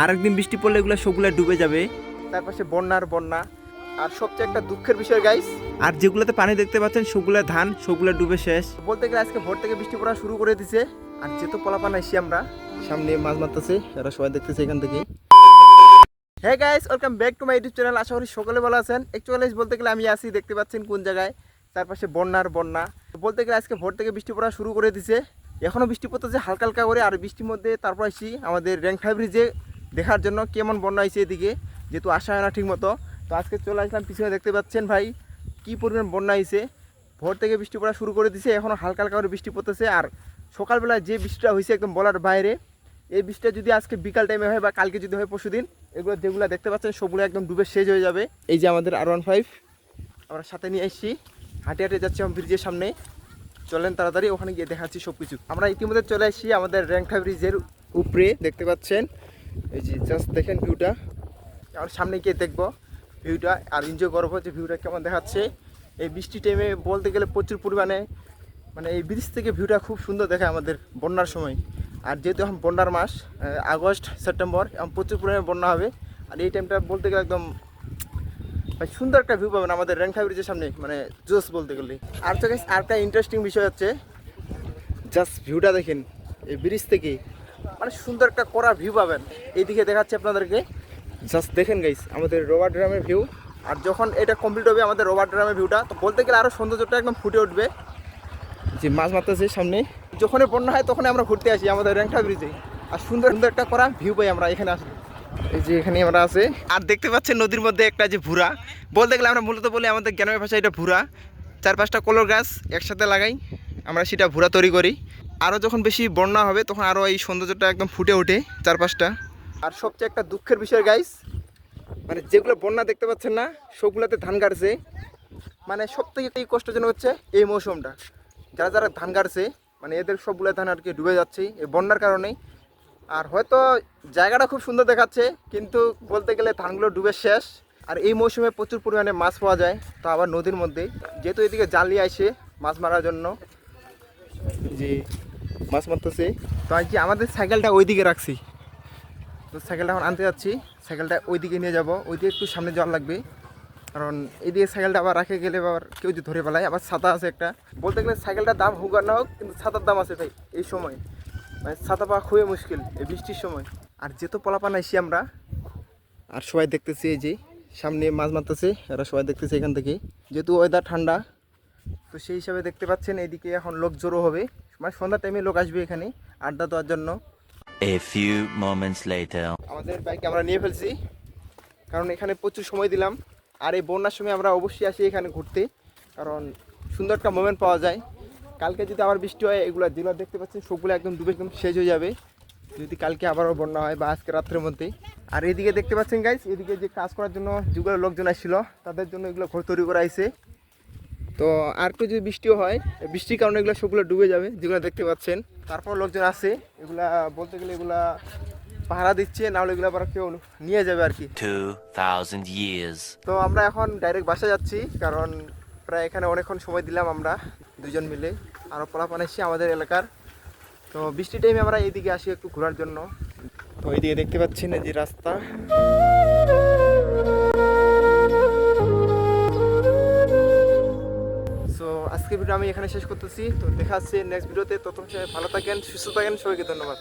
আর একদিন বৃষ্টি পড়লে এগুলো সবগুলো ডুবে যাবে। তার পাশে বন্যার বন্যা। আর সবচেয়ে একটা দুঃখের বিষয় গাইস আর যেগুলোতে পানি দেখতে পাচ্ছেন সবগুলো ধান সবগুলো ডুবে শেষ। বলতে গেলে আজকে ভোর থেকে বৃষ্টি পড়া শুরু করে দিছে। আর যেহেতু পলাপান আইসি আমরা সামনে মাছ মারতেছে এরা সবাই দেখতেছে এখান থেকে। হ্যাঁ guys welcome back to my YouTube channel আশা করি সকলে ভালো আছেন। অ্যাকচুয়ালি বলতে গেলে আমি আসি দেখতে পাচ্ছেন কোন জায়গায়। তার পাশে বন্যার বন্যা। বলতে গেলে আজকে ভোর থেকে বৃষ্টি পড়া শুরু করে দিছে। এখনও বৃষ্টি পড়তেছে হালকা হালকা করে আর বৃষ্টির মধ্যে তারপর আসি আমাদের র্যাঙ্ক ফাইভ ব্রিজে দেখার জন্য কেমন বন্যা হয়েছে এদিকে? যেহেতু আসা হয় না ঠিক মতো তো আজকে চলে আসলাম, পিছনে দেখতে পাচ্ছেন ভাই, কী পরিমাণ বন্যা হয়েছে। ভোর থেকে বৃষ্টি পড়া শুরু করে দিছে এখনও হালকা হালকা করে বৃষ্টি পড়তেছে। আর সকালবেলায় যে বৃষ্টিটা হয়েছে একদম বলার বাইরে, এই বৃষ্টিটা যদি আজকে বিকাল টাইমে হয় বা কালকে যদি হয় পরশু দিন এগুলো যেগুলো দেখতে পাচ্ছেন, সবগুলো একদম ডুবে শেষ হয়ে যাবে। এই যে আমাদের আর ওয়ান ফাইভ আমরা সাথে নিয়ে এসেছি হাঁটে হাঁটে যাচ্ছি আমার ব্রিজের সামনে। চলেন তাড়াতাড়ি, ওখানে গিয়ে দেখাচ্ছি সব কিছু আমরা ইতিমধ্যে চলে এসেছি আমাদের র্যাঙ্ক ব্রিজের উপরে, দেখতে পাচ্ছেন। এই যে জাস্ট দেখেন ভিউটা আমরা সামনে গিয়ে দেখব ভিউটা আর এনজয় করব যে ভিউটা কেমন দেখাচ্ছে। এই বৃষ্টি টাইমে বলতে গেলে প্রচুর পরিমাণে মানে এই ব্রিজ থেকে ভিউটা খুব সুন্দর দেখায় আমাদের বন্যার সময়। আর যেহেতু এখন বন্যার মাস আগস্ট সেপ্টেম্বর এখন প্রচুর পরিমাণে বন্যা হবে। আর এই টাইমটা বলতে গেলে একদম সুন্দর একটা ভিউ পাবেন আমাদের র্যাঙ্ক ব্রিজের সামনে মানে জোস বলতে গেলে। আর তো guys, আরেকটা ইন্টারেস্টিং বিষয় হচ্ছে জাস্ট ভিউটা দেখেন এই ব্রিজ থেকে। মানে সুন্দর একটা করা ভিউ পাবেন। এইদিকে দেখাচ্ছি আপনাদেরকে। জাস্ট দেখেন গাইস আমাদের রোবার ড্রামের ভিউ আর যখন এটা কমপ্লিট হবে আমাদের রোবার ড্রামের ভিউটা তো বলতে গেলে আরও সৌন্দর্যটা একদম ফুটে উঠবে। যে মাছ মারতেছে সামনে, যখনই বন্যা হয় তখনই আমরা ঘুরতে আসি আমাদের র্যাংটা ব্রিজে আর সুন্দর সুন্দর একটা করা ভিউ পাই আমরা এখানে আসলে। এই যে এখানে আমরা আছে। আর দেখতে পাচ্ছেন নদীর মধ্যে একটা যে ভুরা। বলতে গেলে আমরা মূলত বলি আমাদের গ্রামের ভাষায় এটা ভুরা। চার পাঁচটা কলর গাছ, একসাথে লাগাই। আমরা সেটা ভুরা তৈরি করি। আরও যখন বেশি বন্যা হবে, তখন আরও এই সৌন্দর্যটা একদম ফুটে ওঠে চারপাশটা। আর সবচেয়ে একটা দুঃখের বিষয় গাইস মানে যেগুলো বন্যা দেখতে পাচ্ছেন না সবগুলোতে ধান কাটছে মানে সব থেকে কষ্টজনক হচ্ছে এই মৌসুমটা। যারা যারা ধান কাটছে মানে এদের সবগুলো ধান আর কি ডুবে যাচ্ছে এই বন্যার কারণেই। আর হয়তো জায়গাটা খুব সুন্দর দেখাচ্ছে কিন্তু বলতে গেলে ধানগুলো ডুবে শেষ। আর এই মৌসুমে প্রচুর পরিমাণে মাছ পাওয়া যায় তো আবার নদীর মধ্যে। যেহেতু এদিকে জালি আসে মাছ মারার জন্য। যে মাছ মারতেছে। তো আর কি আমাদের সাইকেলটা ওইদিকে রাখছি? তো সাইকেলটা এখন আনতে যাচ্ছি। সাইকেলটা ওইদিকে নিয়ে যাব। ওইদিকে একটু সামনে যাওয়ার লাগবে। কারণ এইদিকে সাইকেলটা আবার রাখে গেলে আবার কেউ যদি ধরে পেলায় আবার ছাতা আছে একটা। বলতে গেলে সাইকেলটার দাম হোক আর না হোক, কিন্তু ছাতার দাম আছে ভাই, এই সময়। মানে ছাতা পাওয়া খুবই মুশকিল এই বৃষ্টির সময়। আর যেহেতু পলাপান আইসি আমরা, আর সবাই দেখতেছি এই যে সামনে মাছ মারতেছে, এরা সবাই দেখতেছে এখান থেকে। যেহেতু ওয়েদার ঠান্ডা, তো সেই হিসাবে দেখতে পাচ্ছেন, এইদিকে এখন লোক জড়ো হবে। মানে সন্ধ্যার টাইমে লোক আসবে এখানে, আড্ডা দেওয়ার জন্য। A few moments later. আমাদের বাইক আমরা নিয়ে ফেলছি। কারণ এখানে প্রচুর সময় দিলাম। আর এই বন্যার সময় আমরা অবশ্যই আসি এখানে ঘুরতে। কারণ সুন্দর একটা মোমেন্ট পাওয়া যায়। কালকে যদি আবার বৃষ্টি হয়, এগুলো যেগুলো দেখতে পাচ্ছেন, সবগুলো একদম ডুবে একদম শেষ হয়ে যাবে। যদি কালকে আবারও বন্যা হয় বা আজকে রাত্রের মধ্যে। আর এদিকে দেখতে পাচ্ছেন গাইস এদিকে যে কাজ করার জন্য যেগুলো লোকজন আসছিল, তাদের জন্য এগুলো ঘর তৈরি করা হয়েছে। তো আর একটু যদি বৃষ্টিও হয় বৃষ্টির কারণে এগুলো সবগুলো ডুবে যাবে যেগুলো দেখতে পাচ্ছেন। তারপর লোকজন আছে এগুলা বলতে গেলে এগুলা পাহারা দিচ্ছে নাহলে এগুলো আবার কেউ নিয়ে যাবে আর কি। 2,000 তো আমরা এখন ডাইরেক্ট বাসা যাচ্ছি কারণ প্রায় এখানে অনেকক্ষণ সময় দিলাম আমরা দুজন মিলে আরও পলাপান এসেছি আমাদের এলাকার। তো বৃষ্টি টাইমে আমরা এইদিকে আসি একটু ঘোরার জন্য। তো এইদিকে দেখতে পাচ্ছেন এই যে রাস্তা। ভিডিও আমি এখানে শেষ করতেছি। তো দেখা হচ্ছে নেক্সট ভিডিওতে। তত ভালো থাকেন, সুস্থ থাকেন, সবাইকে ধন্যবাদ।